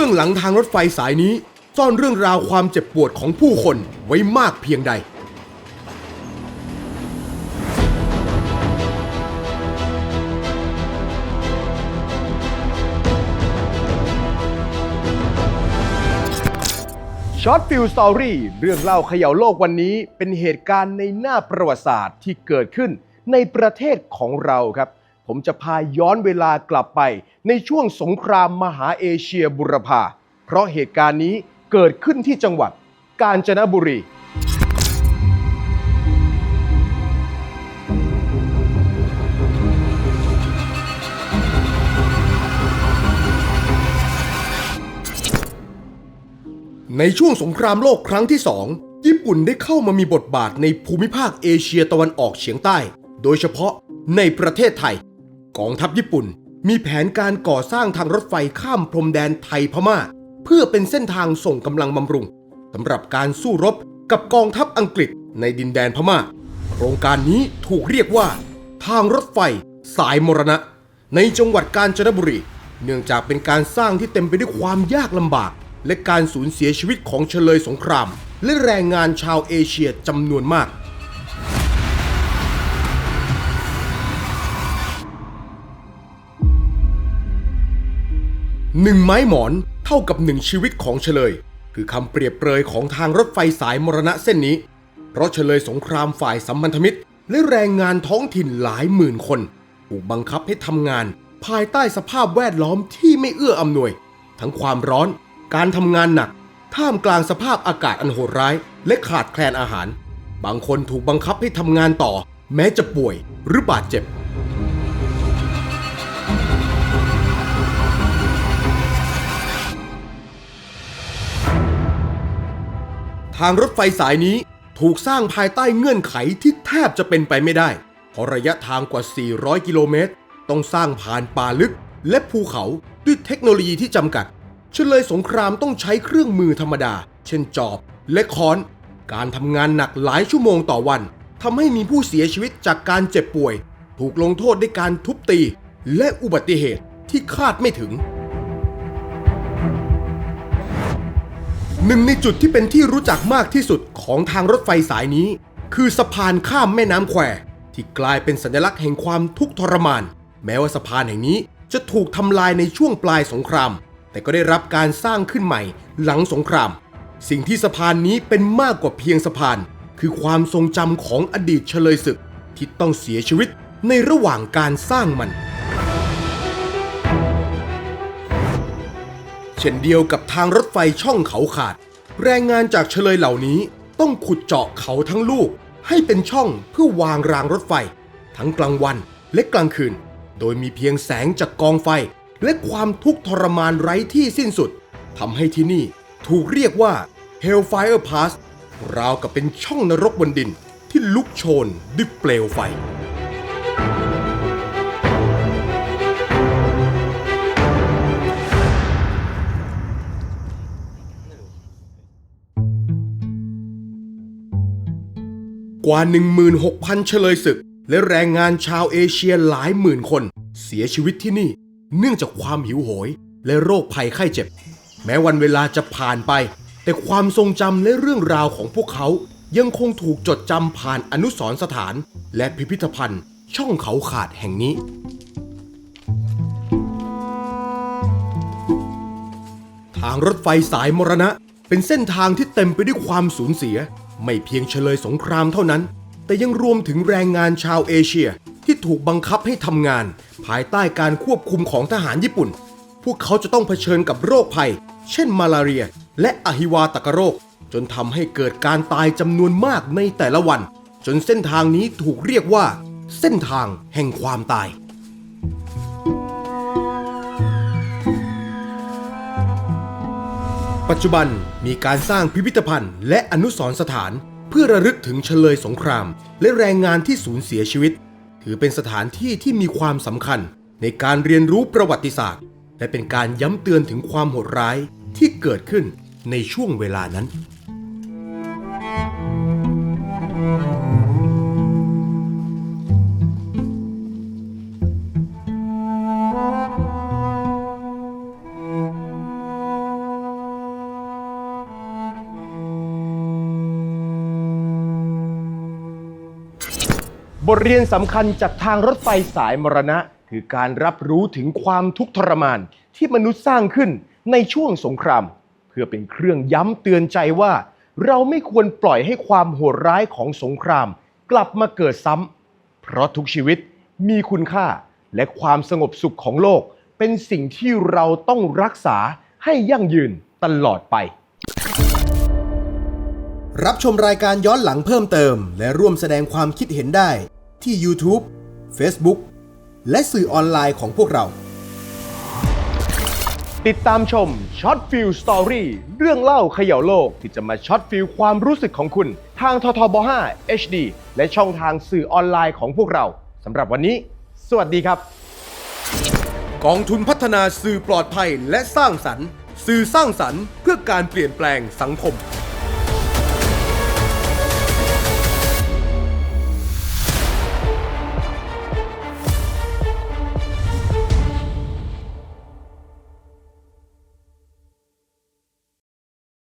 บื้องหลังทางรถไฟสายนี้ ซ่อนเรื่องราวความเจ็บปวดของผู้คนไว้มากเพียงใด ช็อตฟิลสตอรี่เรื่องเล่าเขย่าโลกวันนี้เป็นเหตุการณ์ในหน้าประวัติศาสตร์ที่เกิดขึ้นในประเทศของเราครับ ผมจะพาย้อนเวลากลับไป ในช่วงสงครามมหาเอเชียบุรพาเพราะเหตุการณ์นี้เกิดขึ้นที่จังหวัดกาญจนบุรี ในช่วงสงครามโลกครั้งที่สองญี่ปุ่นได้เข้ามามีบทบาทในภูมิภาคเอเชียตะวันออกเฉียงใต้ โดยเฉพาะในประเทศไทย กองทัพญี่ปุ่น มีแผนการก่อสร้างทางรถไฟข้ามพรมแดนไทยพม่า เพื่อเป็นเส้นทางส่งกำลังบำรุงสำหรับการสู้รบกับกองทัพอังกฤษในดินแดนพม่า โครงการนี้ถูกเรียกว่า ทางรถไฟสายมรณะ ในจังหวัดกาญจนบุรี เนื่องจากเป็นการสร้างที่เต็มไปด้วยความยากลำบาก และการสูญเสียชีวิตของเฉลยสงคราม และแรงงานชาวเอเชียจำนวนมาก หนึ่งไม้หมอนเท่ากับหนึ่งชีวิตของเฉลย คือคำเปรียบเปรยของทางรถไฟสายมรณะเส้นนี้ เพราะเฉลยสงครามฝ่ายสัมพันธมิตร และแรงงานท้องถิ่นหลายหมื่นคน ถูกบังคับให้ทำงาน ภายใต้สภาพแวดล้อมที่ไม่เอื้ออำนวย ทั้งความร้อน การทำงานหนัก ท่ามกลางสภาพอากาศอันโหดร้าย และขาดแคลนอาหาร บางคนถูกบังคับให้ทำงานต่อ แม้จะป่วยหรือบาดเจ็บ ทางรถไฟสายนี้ถูกสร้างภายใต้เงื่อนไขที่แทบจะเป็นไปไม่ได้ เพราะระยะทางกว่า 400 กิโลเมตร ต้องสร้างผ่านป่าลึกและภูเขาด้วยเทคโนโลยีที่จำกัดเฉลยสงครามต้องใช้เครื่องมือธรรมดา เช่นจอบและค้อน การทำงานหนักหลายชั่วโมงต่อวันทำให้มีผู้เสียชีวิตจากการเจ็บป่วย ถูกลงโทษด้วยการทุบตี และอุบัติเหตุที่คาดไม่ถึง หนึ่งในจุดที่เป็นที่รู้จักมากที่สุดของทางรถไฟสายนี้ คือสะพานข้ามแม่น้ำแควที่กลายเป็นสัญลักษณ์แห่งความทุกข์ทรมาน แม้ว่าสะพานแห่งนี้จะถูกทำลายในช่วงปลายสงคราม แต่ก็ได้รับการสร้างขึ้นใหม่หลังสงคราม สิ่งที่สะพานนี้เป็นมากกว่าเพียงสะพาน คือความทรงจำของอดีตเฉลยศึกที่ต้องเสียชีวิตในระหว่างการสร้างมัน เช่นเดียวกับทางรถไฟช่องเขาขาด แรงงานจากเฉลยเหล่านี้ต้องขุดเจาะเขาทั้งลูก ให้เป็นช่องเพื่อวางรางรถไฟ ทั้งกลางวันและกลางคืน โดยมีเพียงแสงจากกองไฟ และความทุกข์ทรมานไร้ที่สิ้นสุดทำให้ที่นี่ถูกเรียกว่า Hellfire Pass ราวกับเป็นช่องนรกบนดินที่ลุกโชนด้วยเปลวไฟ กว่า 16,000 เฉลยศึก และแรงงานชาวเอเชียหลายหมื่นคน เสียชีวิตที่นี่ เนื่องจากความหิวโหย และโรคภัยไข้เจ็บ แม้วันเวลาจะผ่านไป แต่ความทรงจำและเรื่องราวของพวกเขายังคงถูกจดจำผ่านอนุสรณ์สถาน และพิพิธภัณฑ์ ช่องเขาขาดแห่งนี้ทางรถไฟสายมรณะ เป็นเส้นทางที่เต็มไปด้วยความสูญเสีย ไม่เพียงเฉลยสงครามเท่านั้น แต่ยังรวมถึงแรงงานชาวเอเชียที่ถูกบังคับให้ทำงาน ภายใต้การควบคุมของทหารญี่ปุ่น พวกเขาจะต้องเผชิญกับโรคภัย เช่นมาลาเรีย และอหิวาตกโรค จนทำให้เกิดการตายจำนวนมากในแต่ละวัน จนเส้นทางนี้ถูกเรียกว่า เส้นทางแห่งความตาย ปัจจุบันมีการสร้างพิพิธภัณฑ์และอนุสรณ์สถาน เพื่อระลึกถึงเฉลยสงคราม และแรงงานที่สูญเสียชีวิต ถือเป็นสถานที่ที่มีความสำคัญในการเรียนรู้ประวัติศาสตร์ และเป็นการย้ำเตือนถึงความโหดร้ายที่เกิดขึ้นในช่วงเวลานั้น บทเรียนสำคัญจากทางรถไฟสายมรณะ คือการรับรู้ถึงความทุกข์ทรมานที่มนุษย์สร้างขึ้นในช่วงสงคราม เพื่อเป็นเครื่องย้ำเตือนใจว่า เราไม่ควรปล่อยให้ความโหดร้ายของสงคราม กลับมาเกิดซ้ำเพราะทุกชีวิตมีคุณค่า และความสงบสุขของโลก เป็นสิ่งที่เราต้องรักษาให้ยั่งยืนตลอดไป รับชมรายการย้อนหลังเพิ่มเติม และร่วมแสดงความคิดเห็นได้ ที่ YouTube, Facebook และสื่อออนไลน์ของพวกเรา ติดตามชมช็อตฟิลสตอรี่เรื่องเล่าเขย่าโลกที่จะมาช็อตฟิลความรู้สึกของคุณ ทางททบ5 HD และช่องทางสื่อออนไลน์ของพวกเราสำหรับวันนี้ สวัสดีครับ กองทุนพัฒนาสื่อปลอดภัยและสร้างสรรค์ สื่อสร้างสรรค์เพื่อการเปลี่ยนแปลงสังคม